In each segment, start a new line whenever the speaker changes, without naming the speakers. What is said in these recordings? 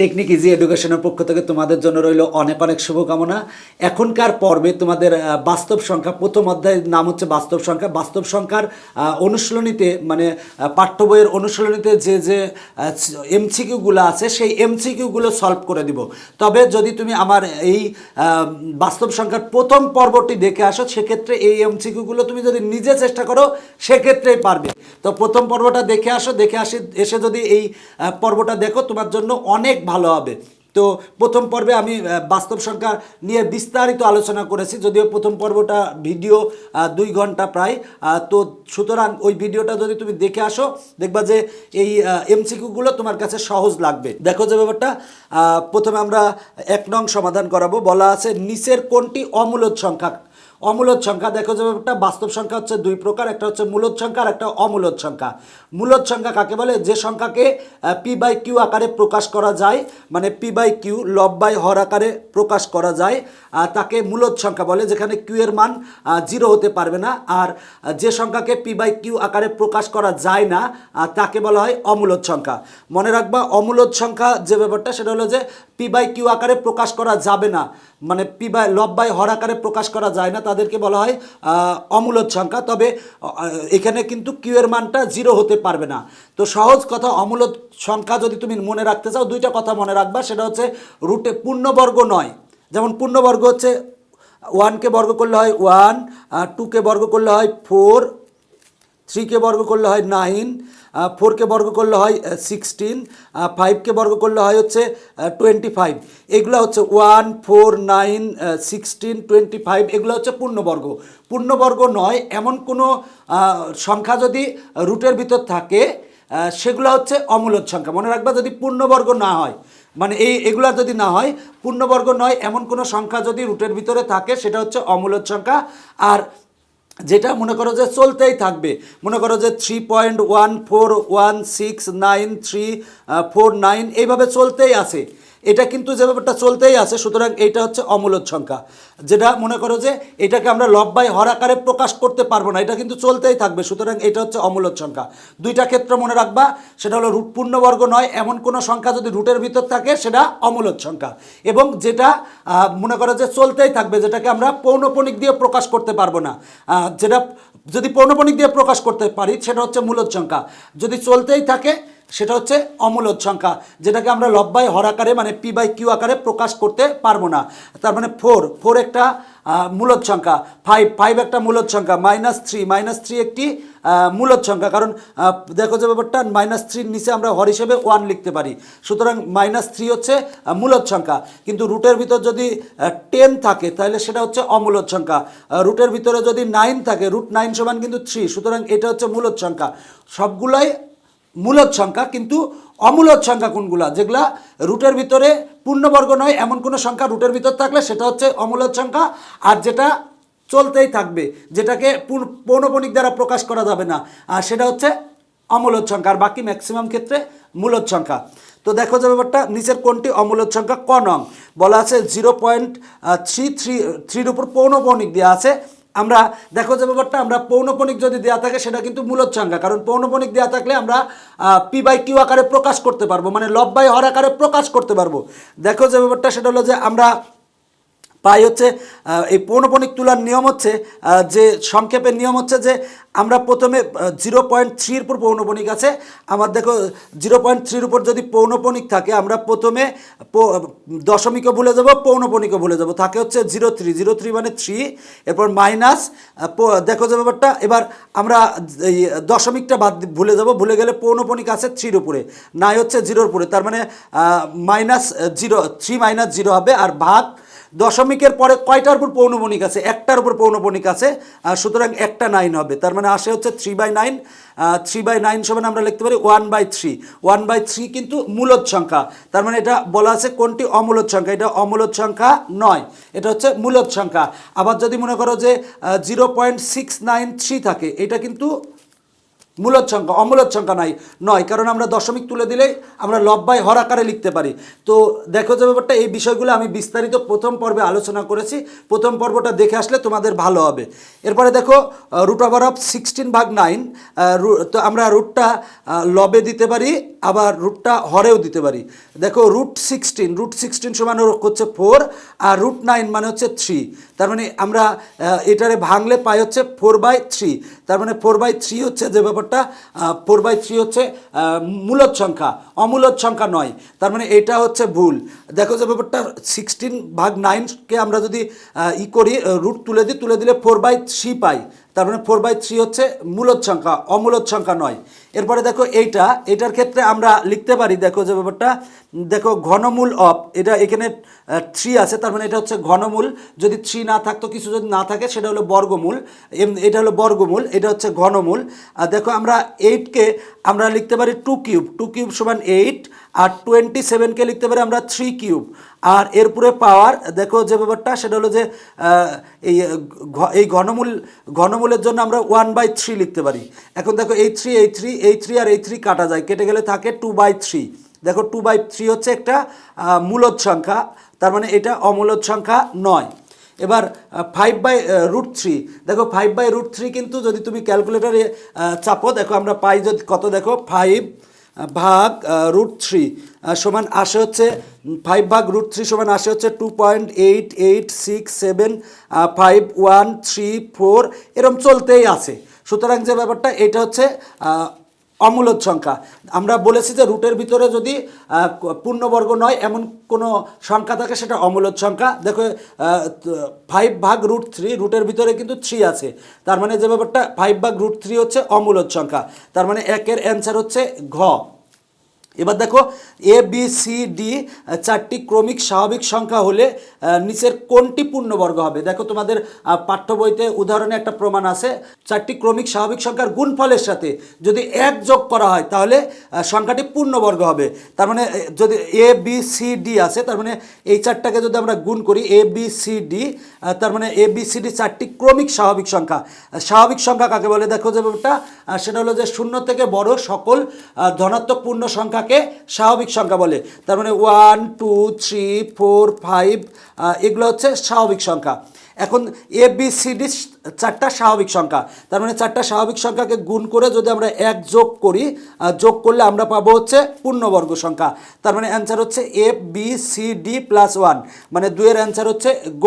Technique easy এডুকেশনের পক্ষ থেকে তোমাদের জন্য রইল অনেক অনেক শুভকামনা। এখনকার পর্বে তোমাদের বাস্তব সংখ্যা, প্রথম অধ্যায়ের নাম হচ্ছে বাস্তব সংখ্যা। বাস্তব সংখ্যার অনুশীলনীতে মানে পাঠ্য বইয়ের অনুশীলনীতে যে যে এমসিকিউগুলো আছে, সেই এমসিকিউগুলো সলভ করে দিব। তবে যদি তুমি আমার এই বাস্তব সংখ্যার প্রথম পর্বটি দেখে আসো, সেক্ষেত্রে এই এমসিকিউগুলো তুমি যদি নিজে চেষ্টা করো, সেক্ষেত্রেই পারবে। তো প্রথম পর্বটা দেখে আসো, দেখে আসি, এসে যদি এই পর্বটা দেখো, তোমার জন্য অনেক ভালো হবে। তো প্রথম পর্বে আমি বাস্তব সংখ্যা নিয়ে বিস্তারিত আলোচনা করেছি, যদিও প্রথম পর্বটা ভিডিও দুই ঘণ্টা প্রায়। তো সুতরাং ওই ভিডিওটা যদি তুমি দেখে আসো, দেখবা যে এই এমসিকিউগুলো তোমার কাছে সহজ লাগবে। দেখো যে ব্যাপারটা প্রথমে আমরা এক নং সমাধান করাবো। বলা আছে, নিচের কোনটি অমূলদ সংখ্যা? অমূলদ সংখ্যা। দেখো যে ব্যাপারটা, বাস্তব সংখ্যা হচ্ছে দুই প্রকার, একটা হচ্ছে মূলদ সংখ্যা আর একটা অমূলদ সংখ্যা। মূলদ সংখ্যা কাকে বলে? যে সংখ্যাকে পি বাই কিউ আকারে প্রকাশ করা যায় মানে পি বাই কিউ লব বাই হর আকারে প্রকাশ করা যায় তাকে মূলদ সংখ্যা বলে, যেখানে কিউ এর মান জিরো হতে পারবে না। আর যে সংখ্যাকে পি বাই কিউ আকারে প্রকাশ করা যায় না তাকে বলা হয় অমূলদ সংখ্যা। মনে রাখবা, অমূলদ সংখ্যা যে ব্যাপারটা, সেটা হলো যে পি বাই কিউ আকারে প্রকাশ করা যাবে না। মানে পি বাই, লব বাই হর আকারে প্রকাশ করা যায় না, তাদেরকে বলা হয় অমূলদ সংখ্যা। তবে এখানে কিন্তু কিউ এর মানটা জিরো হতে পারবে না। তো সহজ কথা, অমূলদ সংখ্যা যদি তুমি মনে রাখতে চাও, দুইটা কথা মনে রাখবা। সেটা হচ্ছে রুটে পূর্ণবর্গ নয়। যেমন পূর্ণবর্গ হচ্ছে ওয়ানকে বর্গ করলে হয় ওয়ান টুকে বর্গ করলে হয় ফোর থ্রিকে বর্গ করলে হয় নাইন ফোরকে বর্গ করলে হয় সিক্সটিন ফাইভকে বর্গ করলে হয় হচ্ছে টোয়েন্টি ফাইভ এগুলো হচ্ছে one four nine sixteen twenty five এগুলো হচ্ছে পূর্ণবর্গ। পূর্ণবর্গ নয়, এমন কোনো সংখ্যা যদি রুটের ভিতর থাকে সেগুলো হচ্ছে অমূলদ সংখ্যা। মনে রাখবা যদি পূর্ণবর্গ না হয় মানে এই, এগুলা যদি না হয়, পূর্ণবর্গ নয়, এমন কোনো সংখ্যা যদি রুটের ভিতরে থাকে, সেটা হচ্ছে অমূলদ সংখ্যা। আর যেটা মনে করো যে চলতেই থাকবে। মনে করো যে three point one four one six nine three four nine এইভাবে চলতেই আছে। এটা কিন্তু যে ব্যাপারটা চলতেই আছে, সুতরাং এইটা হচ্ছে অমূলদ সংখ্যা। যেটা মনে করো যে এটাকে আমরা লব বাই হর আকারে প্রকাশ করতে পারব না, এটা কিন্তু চলতেই থাকবে, সুতরাং এটা হচ্ছে অমূলদ সংখ্যা। দুইটা ক্ষেত্র মনে রাখবা, সেটা হলো রুট পূর্ণবর্গ নয়, এমন কোনো সংখ্যা যদি রুটের ভিতর থাকে, সেটা অমূলদ সংখ্যা। এবং যেটা মনে করো যে চলতেই থাকবে, যেটাকে আমরা পৌনপণিক দিয়ে প্রকাশ করতে পারব না। যেটা, যদি পৌনপণিক দিয়ে প্রকাশ করতে পারি, সেটা হচ্ছে মূলদ সংখ্যা। যদি চলতেই থাকে সেটা হচ্ছে অমূলদ সংখ্যা, যেটাকে আমরা লব্বাই হর আকারে মানে পি বাই কিউ আকারে প্রকাশ করতে পারব না। তার মানে ফোর ফোর একটা মূলদ সংখ্যা ফাইভ ফাইভ একটা মূলদ সংখ্যা মাইনাস থ্রি মাইনাস থ্রি একটি মূলদ সংখ্যা। কারণ দেখো যে ব্যাপারটা মাইনাস থ্রির নিচে আমরা হর হিসেবে ওয়ান লিখতে পারি। সুতরাং মাইনাস থ্রি হচ্ছে মূলদ সংখ্যা। কিন্তু রুটের ভিতর যদি টেন থাকে, তাহলে সেটা হচ্ছে অমূলদ সংখ্যা। রুটের ভিতরে যদি নাইন থাকে রুট নাইন সমান কিন্তু থ্রি সুতরাং এটা হচ্ছে মূলদ সংখ্যা। সবগুলাই মূলদ সংখ্যা, কিন্তু অমূলদ সংখ্যা কোনগুলা? যেগুলা রুটের ভিতরে পূর্ণবর্গ নয়, এমন কোনো সংখ্যা রুটের ভিতর থাকলে সেটা হচ্ছে অমূলদ সংখ্যা, আর যেটা চলতেই থাকবে, যেটাকে পৌনপণিক দ্বারা প্রকাশ করা যাবে না, আর সেটা হচ্ছে অমূলদ সংখ্যা, আর বাকি ম্যাক্সিমাম ক্ষেত্রে মূলদ সংখ্যা। তো দেখো যে ব্যাপারটা, নিচের কোনটি অমূলদ সংখ্যা? ক নং, বলা আছে জিরো পয়েন্ট থ্রি থ্রি থ্রির উপর পৌনপণিক দেওয়া আছে আমরা, দেখো যে ব্যাপারটা, আমরা পৌনপণিক যদি দেওয়া থাকে, সেটা কিন্তু মূলত সংখ্যা কারণ পৌনপণিক দেওয়া থাকলে আমরা পি বাই কিউ আকারে প্রকাশ করতে পারব মানে লব বাই হর আকারে প্রকাশ করতে পারব। দেখো যে ব্যাপারটা, সেটা হলো যে আমরা পাই হচ্ছে এই পৌনপণিক তোলার নিয়ম হচ্ছে যে সংক্ষেপের নিয়ম হচ্ছে যে আমরা প্রথমে জিরো পয়েন্ট থ্রির উপর পৌনপণিক আছে। আমার দেখো, জিরো পয়েন্ট থ্রির উপর যদি পৌনপণিক থাকে, আমরা প্রথমে দশমিকও ভুলে যাব পৌনপণিকও ভুলে যাব। থাকে হচ্ছে জিরো থ্রি। জিরো থ্রি মানে থ্রি, এরপর মাইনাস দেখো যে ব্যাপারটা, এবার আমরা এই দশমিকটা বাদ ভুলে যাব, ভুলে গেলে পৌনপণিক আছে থ্রির উপরে, নাই হচ্ছে জিরোর উপরে। তার মানে minus zero, three minus zero হবে, আর ভাগ দশমিকের পরে কয়টার উপর পৌনপণিক আছে? একটার উপর পৌনপণিক আছে সুতরাং একটা নাইন হবে। তার মানে আসে হচ্ছে three by nine three by nine সমান আমরা লিখতে পারি one by three one by three কিন্তু মূলদ সংখ্যা। তার মানে এটা বলা আছে কোনটি? অমূলদ সংখ্যা। এটা অমূলদ সংখ্যা নয়। এটা হচ্ছে মূলদ সংখ্যা। আবার যদি মনে করো যে zero point six nine three থাকে, এটা কিন্তু মূলদ সংখ্যা, অমূলত সংখ্যা নাই, নয়, কারণ আমরা দশমিক তুলে দিলেই আমরা লব্বাই হর আকারে লিখতে পারি। তো দেখো যে ব্যাপারটা, এই বিষয়গুলো আমি বিস্তারিত প্রথম পর্বে আলোচনা করেছি, প্রথম পর্বটা দেখে আসলে তোমাদের ভালো হবে। এরপরে দেখো রুট ওভার অফ সিক্সটিন ভাগ নাইন তো আমরা রুটটা লবে দিতে পারি, আবার রুটটা হরেও দিতে পারি। দেখো রুট সিক্সটিন রুট সিক্সটিন সমান হচ্ছে ফোর আর রুট নাইন মানে হচ্ছে থ্রি তার মানে আমরা এটারে ভাঙলে পাই হচ্ছে ফোর বাই থ্রি তার মানে ফোর বাই থ্রি হচ্ছে যে ব্যাপারটা ফোর বাই থ্রি হচ্ছে মূলত সংখ্যা অমূলত সংখ্যা নয়। তার মানে এটা হচ্ছে ভুল। দেখো যে ব্যাপারটা সিক্সটিন ভাগ নাইনকে আমরা যদি ই করি রুট তুলে দিই, তুলে দিলে ফোর বাই থ্রি পাই। তার মানে ফোর বাই থ্রি হচ্ছে মূলদ সংখ্যা, অমূলদ সংখ্যা নয়। এরপরে দেখো এইটা এটার ক্ষেত্রে আমরা লিখতে পারি, দেখো যে ব্যাপারটা, দেখো ঘনমূল অফ এটা এখানে থ্রি আছে, তার মানে এটা হচ্ছে ঘনমূল। যদি থ্রি না থাকতো, কিছু যদি না থাকে, সেটা হলো বর্গমূল। এটা হলো বর্গমূল, এটা হচ্ছে ঘনমূল। আর দেখো আমরা এইটকে আমরা লিখতে পারি টু কিউব টু কিউব সমান এইট আর টোয়েন্টি সেভেনকে লিখতে পারি আমরা থ্রি কিউব আর এরপরে পাওয়ার দেখো যে ব্যাপারটা, সেটা হলো যে এই এই ঘনমূল, ঘনমূলের জন্য আমরা ওয়ান বাই থ্রি লিখতে পারি। এখন দেখো এই থ্রি এই থ্রি এই থ্রি আর এই থ্রি কাটা যায়। কেটে গেলে থাকে টু বাই থ্রি দেখো টু বাই থ্রি হচ্ছে একটা মূলদ সংখ্যা। তার মানে এটা অমূলদ সংখ্যা নয়। এবার ফাইভ বাই রুট থ্রি দেখো ফাইভ বাই রুট থ্রি কিন্তু যদি তুমি ক্যালকুলেটারে চাপো, দেখো আমরা পাই যদি কত, দেখো ফাইভ ভাগ রুট থ্রি সমান আসে হচ্ছে ফাইভ ভাগ রুট থ্রি সমান আসে হচ্ছে two point eight eight six seven five one three four এরম চলতেই আছে। সুতরাং যে ব্যাপারটা, এটা হচ্ছে অমূলদ সংখ্যা। আমরা বলেছি যে রুটের ভিতরে যদি পূর্ণবর্গ নয়, এমন কোনো সংখ্যা থাকে, সেটা অমূলদ সংখ্যা। দেখো ফাইভ ভাগ রুট থ্রি রুটের ভিতরে কিন্তু থ্রি আছে। তার মানে যে ব্যাপারটা ফাইভ ভাগ রুট থ্রি হচ্ছে অমূলদ সংখ্যা। তার মানে একের অ্যান্সার হচ্ছে ঘ। এবার দেখো এ বি সি ডি চারটি ক্রমিক স্বাভাবিক সংখ্যা হলে নিচের কোনটি পূর্ণবর্গ হবে? দেখো তোমাদের পাঠ্য বইতে উদাহরণে একটা প্রমাণ আছে। চারটি ক্রমিক স্বাভাবিক সংখ্যার গুণফলের সাথে যদি এক যোগ করা হয়, তাহলে সংখ্যাটি পূর্ণবর্গ হবে। তার মানে যদি এ বি সি ডি আছে, তার মানে এই চারটাকে যদি আমরা গুণ করি এ বি সি ডি তার মানে এ বি সি ডি চারটি ক্রমিক স্বাভাবিক সংখ্যা। স্বাভাবিক সংখ্যা কাকে বলে? দেখো যে ব্যাপারটা সেটা হলো যে শূন্য থেকে বড় সকল ধনাত্মক পূর্ণ সংখ্যাকে স্বাভাবিক সংখ্যা বলে। তার মানে one two three four five এগুলো হচ্ছে স্বাভাবিক সংখ্যা। এখন এ বি সি ডি চারটা স্বাভাবিক সংখ্যা। তার মানে চারটা স্বাভাবিক সংখ্যাকে গুণ করে যদি আমরা এক যোগ করি যোগ করলে আমরা পাবো হচ্ছে পূর্ণবর্গ সংখ্যা। তার মানে অ্যান্সার হচ্ছে A B C D plus one মানে দুইয়ের অ্যান্সার হচ্ছে গ।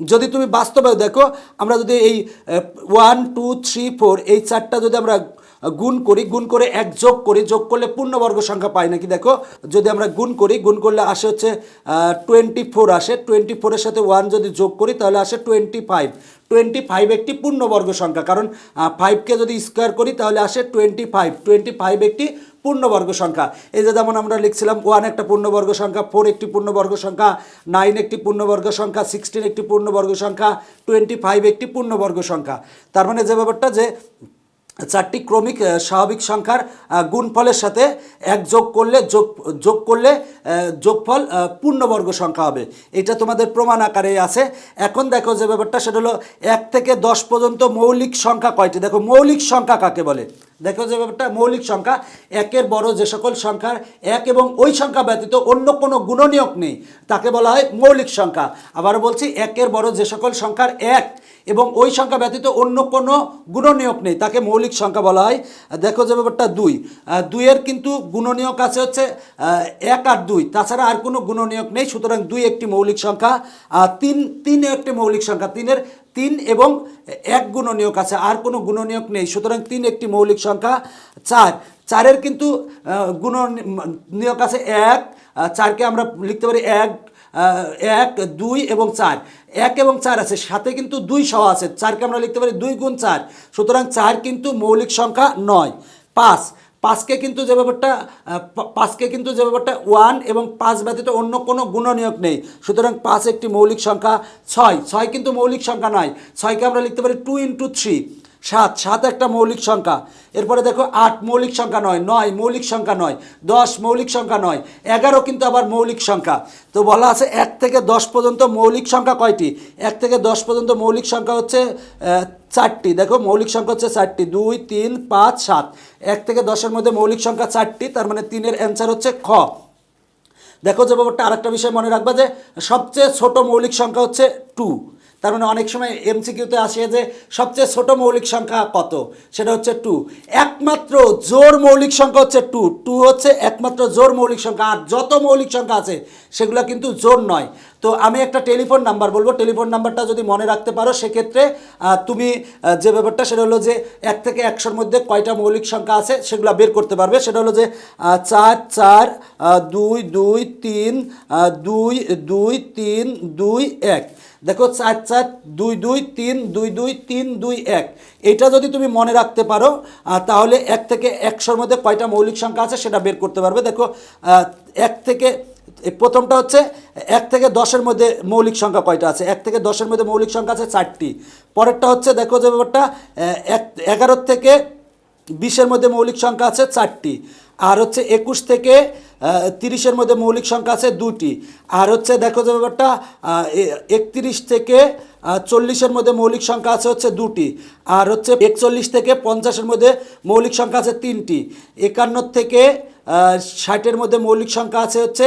যদি তুমি বাস্তবে দেখো, আমরা যদি এই ওয়ান টু থ্রি ফোর এই চারটা যদি আমরা গুণ করি, গুণ করে এক যোগ করি, যোগ করলে পূর্ণবর্গ সংখ্যা পাই নাকি? দেখো, যদি আমরা গুণ করি, গুণ করলে আসে হচ্ছে টোয়েন্টি ফোর আসে। টোয়েন্টি ফোরের সাথে ওয়ান যদি যোগ করি, তাহলে আসে টোয়েন্টি ফাইভ টোয়েন্টি ফাইভ একটি পূর্ণবর্গ সংখ্যা। কারণ ফাইভকে যদি স্কোয়ার করি, তাহলে আসে টোয়েন্টি ফাইভ টোয়েন্টি ফাইভ একটি পূর্ণবর্গ সংখ্যা। এই যে যেমন আমরা লিখছিলাম ওয়ান একটা পূর্ণবর্গ সংখ্যা ফোর একটি পূর্ণবর্গ সংখ্যা নাইন একটি পূর্ণবর্গ সংখ্যা সিক্সটিন একটি পূর্ণবর্গ সংখ্যা টোয়েন্টি ফাইভ একটি পূর্ণবর্গ সংখ্যা। তার মানে যে ব্যাপারটা যে চারটি ক্রমিক স্বাভাবিক সংখ্যার গুণফলের সাথে এক যোগ করলে যোগ যোগ করলে যোগফল পূর্ণবর্গ সংখ্যা হবে। এটা তোমাদের প্রমাণ আকারে আছে। এখন দেখো যে ব্যাপারটা, সেটা হলো এক থেকে দশ পর্যন্ত মৌলিক সংখ্যা কয়টি? দেখো, মৌলিক সংখ্যা কাকে বলে? দেখো যে ব্যাপারটা, মৌলিক সংখ্যা, একের বড় যে সকল সংখ্যার এক এবং ওই সংখ্যা ব্যতীত অন্য কোনো গুণনীয়ক নেই। তাকে বলা হয় মৌলিক সংখ্যা। আবার বলছি, একের বড় যে সকল সংখ্যার এক এবং ওই সংখ্যা ব্যতীত অন্য কোনো গুণনীয়ক নেই। তাকে মৌলিক সংখ্যা বলা হয়। দেখো যে ব্যাপারটা, দুই। দুইয়ের কিন্তু গুণনীয়ক আছে হচ্ছে এক আর দুই। তাছাড়া আর কোনো গুণনীয়ক নেই, সুতরাং দুই একটি মৌলিক সংখ্যা তিন তিন একটি মৌলিক সংখ্যা। তিনের তিন এবং এক গুণনীয়ক আছে আর কোনো গুণনীয়ক নেই। সুতরাং তিন একটি মৌলিক সংখ্যা চার। চারের কিন্তু আহ, গুণনীয়ক আছে এক চারকে আমরা লিখতে পারি এক এক দুই এবং চার। এক এবং চার আছে সাথে কিন্তু দুই সহ আছে চারকে আমরা লিখতে পারি দুই গুণ চার। সুতরাং চার কিন্তু মৌলিক সংখ্যা নয়। পাঁচ। পাঁচকে কিন্তু যে ব্যাপারটা পাঁচকে কিন্তু যে ব্যাপারটা ওয়ান এবং পাঁচ ব্যতীত অন্য কোনো গুণ নিয়োগ নেই। সুতরাং পাঁচ একটি মৌলিক সংখ্যা ছয়। ছয় কিন্তু মৌলিক সংখ্যা নয়। ছয়কে আমরা লিখতে পারি টু ইন্টু থ্রি সাত সাত একটা মৌলিক সংখ্যা। এরপরে দেখো, আট মৌলিক সংখ্যা নয় নয় মৌলিক সংখ্যা নয়, দশ মৌলিক সংখ্যা নয়, এগারো কিন্তু আবার মৌলিক সংখ্যা। তো বলা আছে এক থেকে দশ পর্যন্ত মৌলিক সংখ্যা কয়টি? এক থেকে দশ পর্যন্ত মৌলিক সংখ্যা হচ্ছে চারটি। দেখো, মৌলিক সংখ্যা হচ্ছে চারটি। দুই, তিন, পাঁচ, সাত। এক থেকে দশের মধ্যে মৌলিক সংখ্যা চারটি, তার মানে তিনের অ্যান্সার হচ্ছে খ। দেখো যে ব্যাপারটা আরেকটা বিষয় মনে রাখবা যে সবচেয়ে ছোট মৌলিক সংখ্যা হচ্ছে টু তার মানে অনেক সময় এমসিকিউতে আসে যে সবচেয়ে ছোট মৌলিক সংখ্যা কত? সেটা হচ্ছে টু একমাত্র জোর মৌলিক সংখ্যা হচ্ছে টু টু হচ্ছে একমাত্র জোর মৌলিক সংখ্যা। আর যত মৌলিক সংখ্যা আছে, সেগুলো কিন্তু জোর নয়। তো আমি একটা টেলিফোন নাম্বার বলব। টেলিফোন নাম্বারটা যদি মনে রাখতে পারো, সেক্ষেত্রে তুমি যে ব্যাপারটা, সেটা হলো যে এক থেকে একশোর মধ্যে কয়টা মৌলিক সংখ্যা আছে, সেগুলো বের করতে পারবে। সেটা হলো যে চার চার দুই দুই, তিন দুই দুই, তিন, দুই, এক। দেখো, চার চার, দুই দুই, তিন, দুই দুই, তিন, দুই, এক। এটা যদি তুমি মনে রাখতে পারো তাহলে এক থেকে একশোর মধ্যে কয়টা মৌলিক সংখ্যা আছে সেটা বের করতে পারবে। দেখো এক থেকে প্রথমটা হচ্ছে, এক থেকে দশের মধ্যে মৌলিক সংখ্যা কয়টা আছে? এক থেকে দশের মধ্যে মৌলিক সংখ্যা আছে চারটি। পরেরটা হচ্ছে, দেখো যে ব্যাপারটা এক, এগারোর থেকে বিশের মধ্যে মৌলিক সংখ্যা আছে চারটি। আর হচ্ছে একুশ থেকে তিরিশের মধ্যে মৌলিক সংখ্যা আছে দুটি। আর হচ্ছে দেখো যে ব্যাপারটা একত্রিশ থেকে চল্লিশের মধ্যে মৌলিক সংখ্যা আছে হচ্ছে দুটি। আর হচ্ছে একচল্লিশ থেকে পঞ্চাশের মধ্যে মৌলিক সংখ্যা আছে তিনটি। একান্ন থেকে ষাটের মধ্যে মৌলিক সংখ্যা আছে হচ্ছে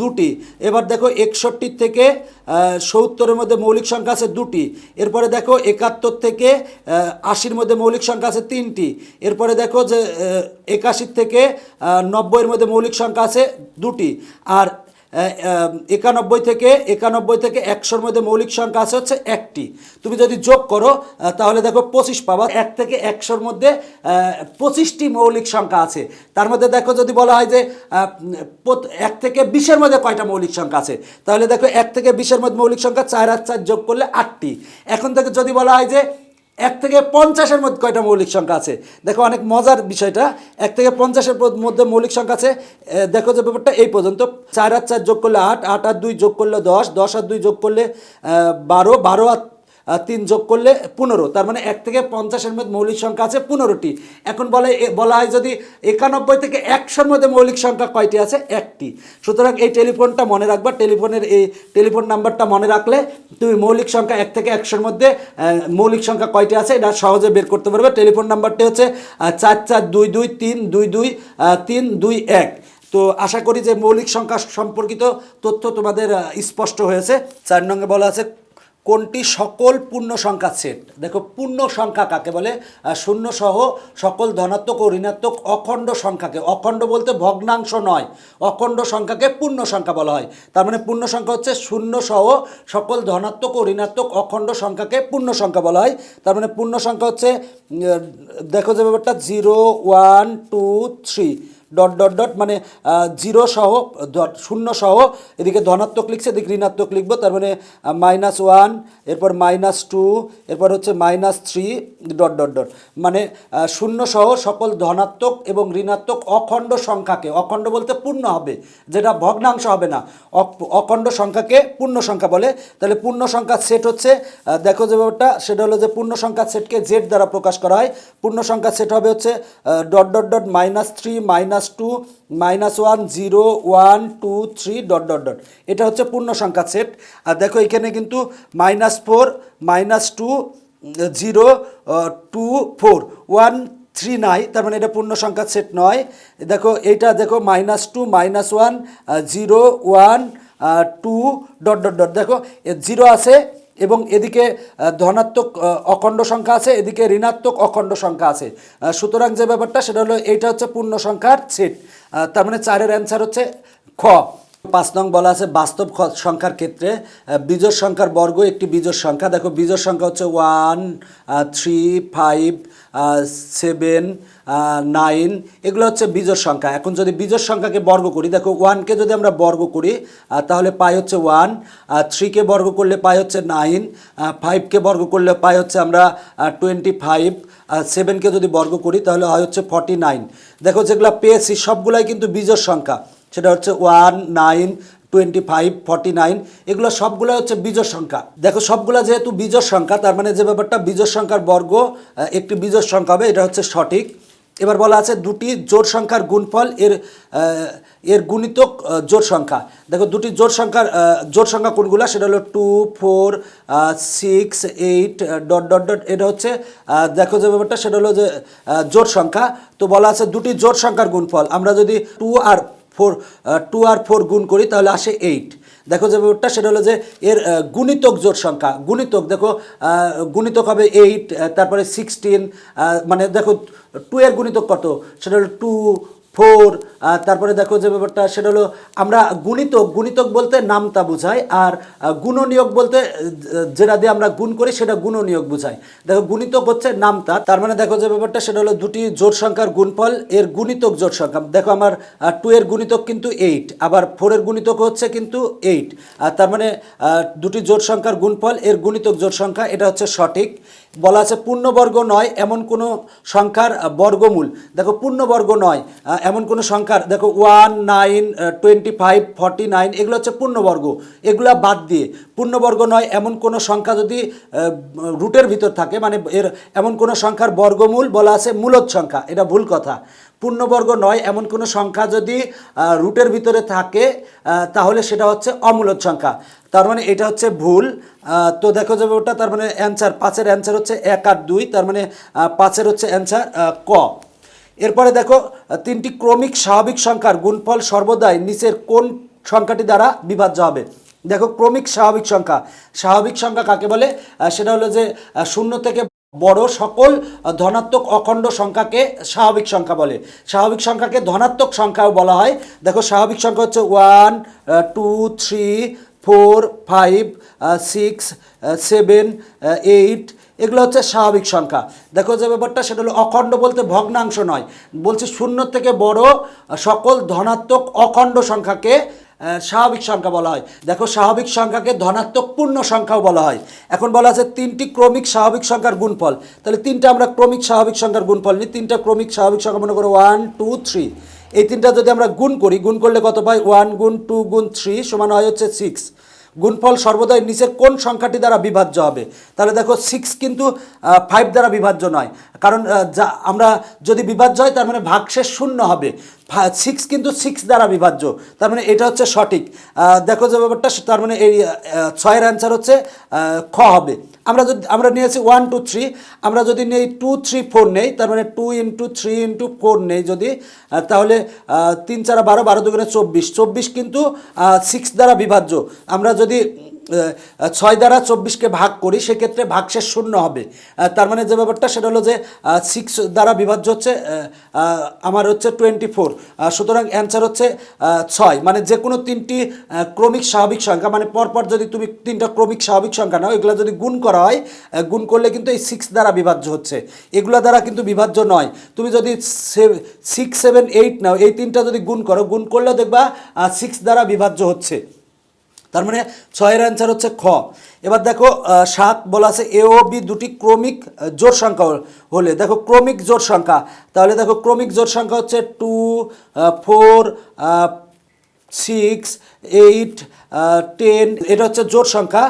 দুটি। এবার দেখো একষট্টির থেকে সত্তরের মধ্যে মৌলিক সংখ্যা আছে দুটি। এরপরে দেখো একাত্তর থেকে আশির মধ্যে মৌলিক সংখ্যা আছে তিনটি। এরপরে দেখো যে একাশির থেকে নব্বইয়ের মধ্যে মৌলিক সংখ্যা আছে দুটি। আর একানব্বই থেকে একানব্বই থেকে একশোর মধ্যে মৌলিক সংখ্যা আছে হচ্ছে একটি। তুমি যদি যোগ করো তাহলে দেখো পঁচিশ পাবা। এক থেকে একশোর মধ্যে পঁচিশটি মৌলিক সংখ্যা আছে। তার মধ্যে দেখো যদি বলা হয় যে এক থেকে বিশের মধ্যে কয়টা মৌলিক সংখ্যা আছে? তাহলে দেখো এক থেকে বিশের মধ্যে মৌলিক সংখ্যা চার আর চার যোগ করলে আটটি। এখন থেকে যদি বলা হয় যে এক থেকে পঞ্চাশের মধ্যে কয়টা মৌলিক সংখ্যা আছে? দেখো, অনেক মজার বিষয়টা। এক থেকে পঞ্চাশের মধ্যে মৌলিক সংখ্যা আছে। দেখো যে ব্যাপারটা এই পর্যন্ত। চার আর চার যোগ করলে আট আট আর দুই যোগ করলে দশ দশ আর দুই যোগ করলে বারো বারো আর তিন যোগ করলে পনেরো। তার মানে এক থেকে পঞ্চাশের মধ্যে মৌলিক সংখ্যা আছে পনেরোটি। এখন বলে বলা হয় যদি একানব্বই থেকে একশোর মধ্যে মৌলিক সংখ্যা কয়টি আছে? একটি। সুতরাং এই টেলিফোনটা মনে রাখবা, টেলিফোনের এই টেলিফোন নাম্বারটা মনে রাখলে তুমি মৌলিক সংখ্যা এক থেকে একশোর মধ্যে মৌলিক সংখ্যা কয়টি আছে এটা সহজে বের করতে পারবে। টেলিফোন নাম্বারটি হচ্ছে চার চার দুই দুই তিন দুই দুই তিন দুই এক। তো আশা করি যে মৌলিক সংখ্যা সম্পর্কিত তথ্য তোমাদের স্পষ্ট হয়েছে। চার নঙ্গে বলা আছে কোনটি সকল পূর্ণ সংখ্যা সেট দেখো, পূর্ণ সংখ্যা কাকে বলে? শূন্য সহ সকল ধনাত্মক ও ঋণাত্মক অখণ্ড সংখ্যাকে। অখণ্ড বলতে ভগ্নাংশ নয়। অখণ্ড সংখ্যাকে পূর্ণ সংখ্যা বলা হয়। তার মানে পূর্ণ সংখ্যা হচ্ছে শূন্য সহ সকল ধনাত্মক ও ঋণাত্মক অখণ্ড সংখ্যাকে পূর্ণ সংখ্যা বলা হয়। তার মানে পূর্ণ সংখ্যা হচ্ছে দেখো যে ব্যাপারটা zero one two three dot dot dot মানে জিরো সহ ডট শূন্য সহ, এদিকে ধনাত্মক লিখছে, এদিকে ঋণাত্মক লিখব, তার মানে মাইনাস ওয়ান এরপর মাইনাস টু এরপর হচ্ছে minus three dot dot dot মানে শূন্য সহ সকল ধনাত্মক এবং ঋণাত্মক অখণ্ড সংখ্যাকে, অখণ্ড বলতে পূর্ণ হবে, যেটা ভগ্নাংশ হবে না অখণ্ড সংখ্যাকে পূর্ণ সংখ্যা বলে, তাহলে পূর্ণ সংখ্যার সেট হচ্ছে দেখো যে ব্যাপারটা, সেটা হলো যে পূর্ণ সংখ্যার সেটকে জেড দ্বারা প্রকাশ করা হয়, পূর্ণ সংখ্যার সেট হবে হচ্ছে dot dot dot minus three minus two minus one zero one two three dot dot dot এটা হচ্ছে পূর্ণ সংখ্যার সেট আর দেখো এখানে কিন্তু minus four minus two zero two four one three নাই, তার মানে এটা পূর্ণ সংখ্যার সেট নয়। দেখো এইটা দেখো minus two minus one zero one two dot dot dot দেখো জিরো আছে এবং এদিকে ধনাত্মক অখণ্ড সংখ্যা আছে, এদিকে ঋণাত্মক, অখণ্ড সংখ্যা আছে। সুতরাং যে ব্যাপারটা, সেটা হলো এইটা হচ্ছে পূর্ণ সংখ্যার সেট। তার মানে চারের অ্যান্সার হচ্ছে খ। পাঁচ নং বলা আছে বাস্তব সংখ্যার ক্ষেত্রে বিজোড় সংখ্যার বর্গ একটি বিজোড় সংখ্যা। দেখো বিজোড় সংখ্যা হচ্ছে one three five seven nine, এগুলো হচ্ছে বিজোড় সংখ্যা। এখন যদি বিজোড় সংখ্যাকে বর্গ করি, দেখো ওয়ানকে যদি আমরা বর্গ করি তাহলে পাই হচ্ছে ওয়ান থ্রিকে বর্গ করলে পাই হচ্ছে নাইন ফাইভকে বর্গ করলে পাই হচ্ছে আমরা টোয়েন্টি ফাইভ সেভেনকে যদি বর্গ করি, তাহলে হয় হচ্ছে ফর্টি নাইন দেখো যেগুলো পেয়েছি, সবগুলাই কিন্তু বিজোড় সংখ্যা। সেটা হচ্ছে one nine twenty five forty nine এগুলো সবগুলো হচ্ছে বিজোড় সংখ্যা। দেখো সবগুলো যেহেতু বিজোড় সংখ্যা, তার মানে যে ব্যাপারটা বিজোড় সংখ্যার বর্গ একটি বিজোড় সংখ্যা হবে, এটা হচ্ছে সঠিক। এবার বলা আছে দুটি জোড় সংখ্যার গুণফল এর এর গুণিতক জোড় সংখ্যা। দেখো, দুটি জোড় সংখ্যার জোড় সংখ্যা কোনগুলো? সেটা হলো two, four six, eight dot dot dot, এটা হচ্ছে দেখো যে ব্যাপারটা, সেটা হলো যে জোড় সংখ্যা। তো বলা আছে দুটি জোড় সংখ্যার গুণফল। আমরা যদি টু আর ফোর টু আর ফোর গুণ করি, তাহলে আসে এইট। দেখো যে ব্যাপারটা, সেটা হলো যে এর গুণিতক জোট সংখ্যা। গুণিতক, দেখো গুণিতক হবে এইট তারপরে সিক্সটিন মানে দেখো টু এর গুণিতক কত? সেটা হলো টু ফোর তারপরে দেখো যে ব্যাপারটা সেটা হলো আমরা গুণিতক গুণিতক বলতে নামতা বোঝায় আর আহ, গুণনীয়ক বলতে যেটা দিয়ে আমরা গুণ করি সেটা গুণনীয়ক বোঝায় দেখো গুণিতক হচ্ছে নামতা তার মানে দেখো যে ব্যাপারটা সেটা হলো দুটি জোট সংখ্যার গুণফল এর গুণিতক জোট সংখ্যা। দেখো আমার টু এর গুণিতক কিন্তু এইট আবার ফোরের গুণিতক হচ্ছে কিন্তু এইট আর তার মানে দুটি জোট সংখ্যার গুণফল এর গুণিতক জোট সংখ্যা এটা হচ্ছে সঠিক। বলা আছে পূর্ণবর্গ নয় এমন কোনো সংখ্যার বর্গমূল। দেখো পূর্ণবর্গ নয় এমন কোনো সংখ্যার দেখো one nine twenty five forty nine এগুলো হচ্ছে পূর্ণবর্গ। এগুলা বাদ দিয়ে, পূর্ণবর্গ নয়, এমন কোনো সংখ্যা যদি রুটের ভিতর থাকে মানে এর এমন কোনো সংখ্যার বর্গমূল বলা আছে মূলত সংখ্যা, এটা ভুল কথা। পূর্ণবর্গ নয়, এমন কোনো সংখ্যা যদি রুটের ভিতরে থাকে তাহলে সেটা হচ্ছে অমূলত সংখ্যা। তার মানে এটা হচ্ছে ভুল। তো দেখো যাবে ওটা তার মানে অ্যান্সার পাঁচের অ্যান্সার হচ্ছে এক আর দুই, তার মানে পাঁচের হচ্ছে অ্যান্সার ক। এরপরে দেখো, তিনটি ক্রমিক স্বাভাবিক সংখ্যার গুণফল সর্বদাই নিচের কোন সংখ্যাটি দ্বারা বিভাজ্য হবে? দেখো, ক্রমিক স্বাভাবিক সংখ্যা। স্বাভাবিক সংখ্যা কাকে বলে? সেটা হলো যে শূন্য থেকে বড় সকল ধনাত্মক অখণ্ড সংখ্যাকে স্বাভাবিক সংখ্যা বলে। স্বাভাবিক সংখ্যাকে ধনাত্মক সংখ্যাও বলা হয়। দেখো, স্বাভাবিক সংখ্যা হচ্ছে one two, three, four, five six seven eight এগুলো হচ্ছে স্বাভাবিক সংখ্যা। দেখো যে ব্যাপারটা, সেটা হলো অখণ্ড বলতে ভগ্নাংশ নয়। বলছে শূন্য থেকে বড় সকল ধনাত্মক অখণ্ড সংখ্যাকে স্বাভাবিক সংখ্যা বলা হয়। দেখো স্বাভাবিক সংখ্যাকে ধনাত্মক পূর্ণ সংখ্যাও বলা হয়। এখন বলা আছে তিনটি ক্রমিক স্বাভাবিক সংখ্যার গুণফল। তাহলে তিনটা আমরা ক্রমিক স্বাভাবিক সংখ্যার গুণফল নিই। তিনটা ক্রমিক স্বাভাবিক সংখ্যা মনে করো ওয়ান টু থ্রি এই তিনটা যদি আমরা গুণ করি, গুণ করলে কত পাই? ওয়ান গুণ টু গুণ থ্রি সমান হয় হচ্ছে সিক্স গুণফল সর্বদাই নিচের কোন সংখ্যাটি দ্বারা বিভাজ্য হবে? তাহলে দেখো সিক্স কিন্তু ফাইভ দ্বারা বিভাজ্য নয়। কারণ যা, আমরা যদি বিভাজ্য হয়, তার মানে ভাগশেষ শূন্য হবে। সিক্স কিন্তু সিক্স দ্বারা বিভাজ্য। তার মানে এটা হচ্ছে সঠিক। দেখো যে ব্যাপারটা, তার মানে এই ছয়ের অ্যান্সার হচ্ছে খ হবে। আমরা যদি আমরা নিয়েছি ওয়ান টু থ্রি আমরা যদি নেই টু থ্রি ফোর নেই, তার মানে two into three into four নেই যদি তাহলে তিন চারা বারো বারো দুগুণে চব্বিশ। চব্বিশ কিন্তু সিক্স দ্বারা বিভাজ্য। আমরা যদি ছয় দ্বারা চব্বিশকে ভাগ করি, সেক্ষেত্রে ভাগশেষ শূন্য হবে। তার মানে যে ব্যাপারটা, সেটা হলো যে সিক্স দ্বারা বিভাজ্য হচ্ছে আমার হচ্ছে টোয়েন্টি ফোর সুতরাং অ্যান্সার হচ্ছে ছয়। মানে যে কোনো তিনটি ক্রমিক স্বাভাবিক সংখ্যা মানে পরপর যদি তুমি তিনটা ক্রমিক স্বাভাবিক সংখ্যা নাও, এগুলো যদি গুণ করা হয় গুণ করলে কিন্তু এই সিক্স দ্বারা বিভাজ্য হচ্ছে। এগুলো দ্বারা কিন্তু বিভাজ্য নয়। তুমি যদি সিক্স সেভেন এইট নাও, এই তিনটা যদি গুণ করো, গুণ করলেও দেখবা সিক্স দ্বারা বিভাজ্য হচ্ছে। তার মানে ছয়ের অ্যান্সার হচ্ছে খ। এবার দেখো সাত বলা আছে এ ও বি দুটি ক্রমিক জোড় সংখ্যা হলে। দেখো, ক্রমিক জোড় সংখ্যা। তাহলে দেখো, ক্রমিক জোড় সংখ্যা হচ্ছে two four six, eight ten. এটা হচ্ছে জোড় সংখ্যা।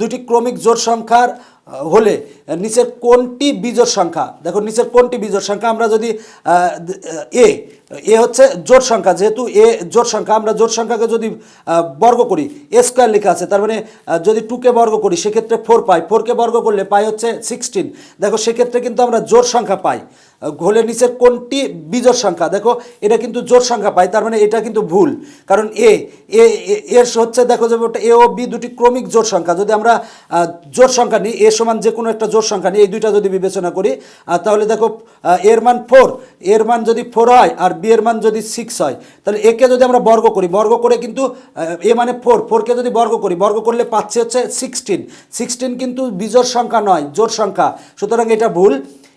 দুটি ক্রমিক জোড় সংখ্যার হলে নিচের কোনটি বিজোড় সংখ্যা? দেখো, নিচের কোনটি বিজোড় সংখ্যা? আমরা যদি এ এ হচ্ছে জোট সংখ্যা, যেহেতু এ জোট সংখ্যা, আমরা জোট সংখ্যাকে যদি বর্গ করি, এ স্কোয়ার লেখা আছে, তার মানে যদি টুকে বর্গ করি, সেক্ষেত্রে ফোর পাই ফোরকে বর্গ করলে পাই হচ্ছে সিক্সটিন দেখো, সেক্ষেত্রে কিন্তু আমরা জোট সংখ্যা পাই। ঘোলে নিচের কোনটি বিজোড় সংখ্যা? দেখো, এটা কিন্তু জোড় সংখ্যা পাই তার মানে এটা কিন্তু ভুল। কারণ এ এ এর হচ্ছে, দেখো যে ওটা এ ও বি দুটি ক্রমিক জোড় সংখ্যা। যদি আমরা জোড় সংখ্যা নিই, এ সমান যে কোনো একটা জোড় সংখ্যা নিই, এই দুইটা যদি বিবেচনা করি তাহলে দেখো এর মান ফোর, এর মান যদি ফোর হয় আর বি এর মান যদি সিক্স হয়, তাহলে একে যদি আমরা বর্গ করি, বর্গ করে কিন্তু এ মানে ফোর ফোরকে যদি বর্গ করি, বর্গ করলে পাচ্ছে হচ্ছে সিক্সটিন। সিক্সটিন কিন্তু বিজোড় সংখ্যা নয়, জোড় সংখ্যা। সুতরাং এটা ভুল।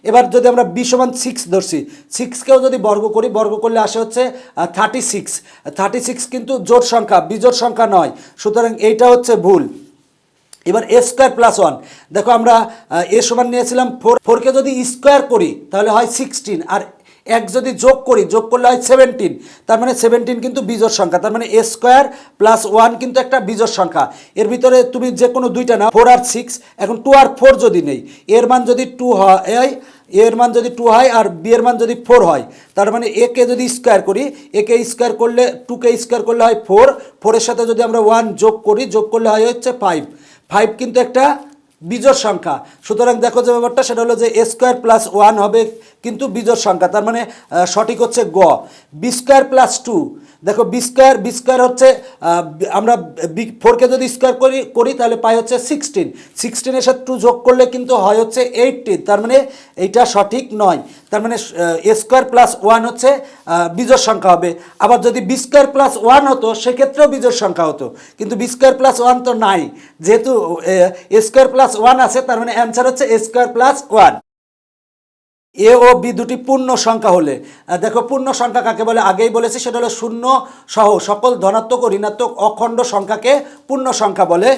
এবার যদি আমরা বি সমান সিক্স ধরছি সিক্সকেও যদি বর্গ করি, বর্গ করলে আসে হচ্ছে থার্টি সিক্স থার্টি সিক্স কিন্তু জোড় সংখ্যা, বিজোড় সংখ্যা নয়, সুতরাং এইটা হচ্ছে ভুল। এবার এ স্কোয়ার প্লাস ওয়ান দেখো আমরা এ সমান নিয়েছিলাম ফোর ফোরকে যদি স্কোয়ার করি, তাহলে হয় সিক্সটিন আর এক যদি যোগ করি, যোগ করলে হয় সেভেন্টিন তার মানে সেভেন্টিন কিন্তু বিজোড় সংখ্যা, তার মানে এ স্কোয়ার প্লাস ওয়ান কিন্তু একটা বিজোড় সংখ্যা। এর ভিতরে তুমি যে কোনো দুইটা না ফোর আর সিক্স এখন টু আর ফোর যদি নেই, এর মান যদি টু হয় এর মান যদি টু হয় আর বি এর মান যদি ফোর হয়, তার মানে একে যদি স্কোয়ার করি একে স্কোয়ার করলে টুকে স্কোয়ার করলে হয় ফোর ফোরের সাথে যদি আমরা ওয়ান যোগ করি, যোগ করলে হয় হচ্ছে ফাইভ ফাইভ কিন্তু একটা বিজোড় সংখ্যা। সুতরাং দেখো যে ব্যাপারটা, সেটা হলো যে এ স্কোয়ার প্লাস ওয়ান হবে কিন্তু বিজোড় সংখ্যা, তার মানে সঠিক হচ্ছে গ। বি স্কোয়ার প্লাস টু দেখো বি স্কোয়ার বি স্কোয়ার হচ্ছে আমরা বি- ফোরকে যদি স্কোয়ার করি করি, তাহলে পাই হচ্ছে সিক্সটিন সিক্সটিনের সাথে টু যোগ করলে কিন্তু হয় হচ্ছে এইটটিন তার মানে এইটা সঠিক নয়। তার মানে এ স্কোয়ার প্লাস ওয়ান হচ্ছে বিজোড় সংখ্যা হবে। আবার যদি বি স্কোয়ার প্লাস ওয়ান হতো, সেক্ষেত্রেও বিজোড় সংখ্যা হতো। কিন্তু বি স্কোয়ার প্লাস ওয়ান তো নাই। যেহেতু এ স্কোয়ার প্লাস ওয়ান আছে, তার মানে অ্যান্সার হচ্ছে A square plus one A O B দুটি পূর্ণ সংখ্যা হলে। দেখো, পূর্ণ সংখ্যা কাকে বলে? আগেই বলেছি, সেটা হলো শূন্য সহ, সকল ধনাত্মক ও ঋণাত্মক অখণ্ড সংখ্যাকে পূর্ণ সংখ্যা বলে।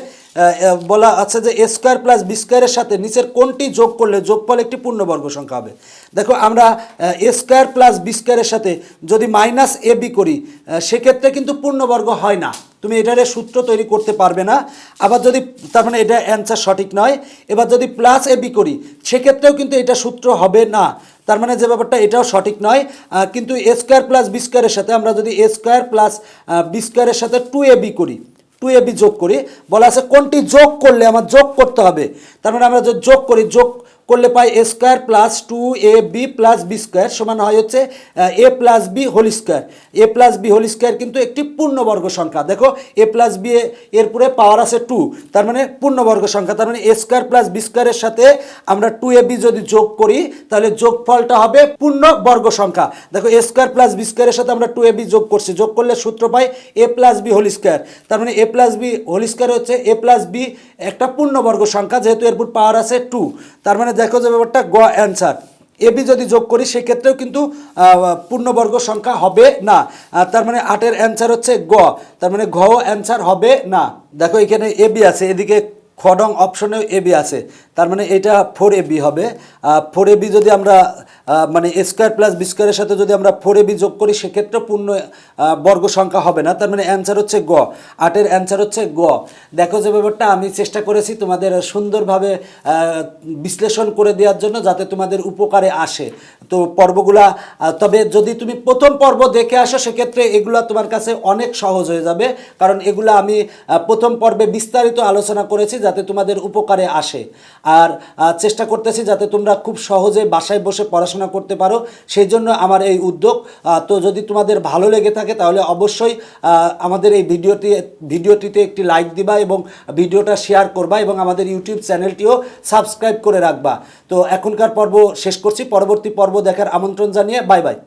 বলা আছে যে এ স্কোয়ার প্লাস বি স্কোয়ারের সাথে নিচের কোনটি যোগ করলে যোগফল একটি পূর্ণবর্গ সংখ্যা হবে? দেখো, আমরা এ স্কোয়ার প্লাস বি স্কোয়ারের সাথে যদি মাইনাস এ বি করি সেক্ষেত্রে কিন্তু পূর্ণবর্গ হয় না। তুমি এটারে সূত্র তৈরি করতে পারবে না। আবার যদি, তার মানে এটা অ্যান্সার সঠিক নয়। এবার যদি প্লাস এ বি করি, সেক্ষেত্রেও কিন্তু এটা সূত্র হবে না। তার মানে যে ব্যাপারটা, এটাও সঠিক নয়। কিন্তু এ স্কোয়ার প্লাস বি স্কোয়ারের সাথে আমরা যদি এ স্কোয়ার প্লাস বি স্কোয়ারের সাথে টু এ বি করি টু এ বি যোগ করি, বলা আছে কোনটি যোগ করলে আমার যোগ করতে হবে। তার মানে আমরা যদি যোগ করি, যোগ করলে পাই A square plus two A B plus B square সমান হয় হচ্ছে A plus B whole square A plus B whole square কিন্তু একটি পূর্ণবর্গ সংখ্যা। দেখো এ প্লাস বি এর পরে পাওয়ার আছে টু তার মানে পূর্ণবর্গ সংখ্যা। তার মানে এ স্কোয়ার প্লাস বি স্কোয়ারের সাথে আমরা টু এ বি যদি যোগ করি, তাহলে যোগফলটা হবে পূর্ণ বর্গ সংখ্যা। দেখো এ স্কোয়ার প্লাস বি স্কোয়ারের সাথে আমরা টু এ বি যোগ করছি। যোগ করলে সূত্র পাই A plus B whole square তার মানে A plus B whole square হচ্ছে এ প্লাস বি একটা পূর্ণবর্গ সংখ্যা, যেহেতু এরপর পাওয়ার আছে টু তার মানে দেখো যে ব্যাপারটা গ অ্যান্সার এবি যদি যোগ করি, সেক্ষেত্রেও কিন্তু পূর্ণবর্গ সংখ্যা হবে না। তার মানে আটের অ্যান্সার হচ্ছে গ তার মানে ঘ অ্যান্সার হবে না। দেখো এখানে এবি আছে, এদিকে খডং অপশনেও এবি আছে। তার মানে এটা ফোর এবি হবে। ফোর এবি যদি আমরা মানে স্কোয়ার প্লাস বি স্কোয়ারের সাথে যদি আমরা ফোর এবি যোগ করি, সেক্ষেত্রে পূর্ণ বর্গ সংখ্যা হবে না। তার মানে অ্যান্সার হচ্ছে গ। আটের অ্যান্সার হচ্ছে গ। দেখো যে ব্যাপারটা, আমি চেষ্টা করেছি তোমাদের সুন্দরভাবে বিশ্লেষণ করে দেওয়ার জন্য যাতে তোমাদের উপকারে আসে। তো পর্বগুলা তবে যদি তুমি প্রথম পর্ব দেখে আসো, সেক্ষেত্রে এগুলো তোমার কাছে অনেক সহজ হয়ে যাবে। কারণ এগুলা আমি প্রথম পর্বে বিস্তারিত আলোচনা করেছি যাতে তোমাদের উপকারে আসে। আর চেষ্টা করতেছি যাতে তোমরা খুব সহজে বাসায় বসে পড়াশোনা করতে পারো সেই জন্য আমার এই উদ্যোগ। তো যদি তোমাদের ভালো লেগে থাকে তাহলে অবশ্যই আমাদের এই ভিডিওটি, ভিডিওটিতে একটি লাইক দিবা এবং ভিডিওটা শেয়ার করবা এবং আমাদের ইউটিউব চ্যানেলটিও সাবস্ক্রাইব করে রাখবা। তো এখনকার পর্ব শেষ করছি, পরবর্তী পর্ব দেখার আমন্ত্রণ জানিয়ে বাই বাই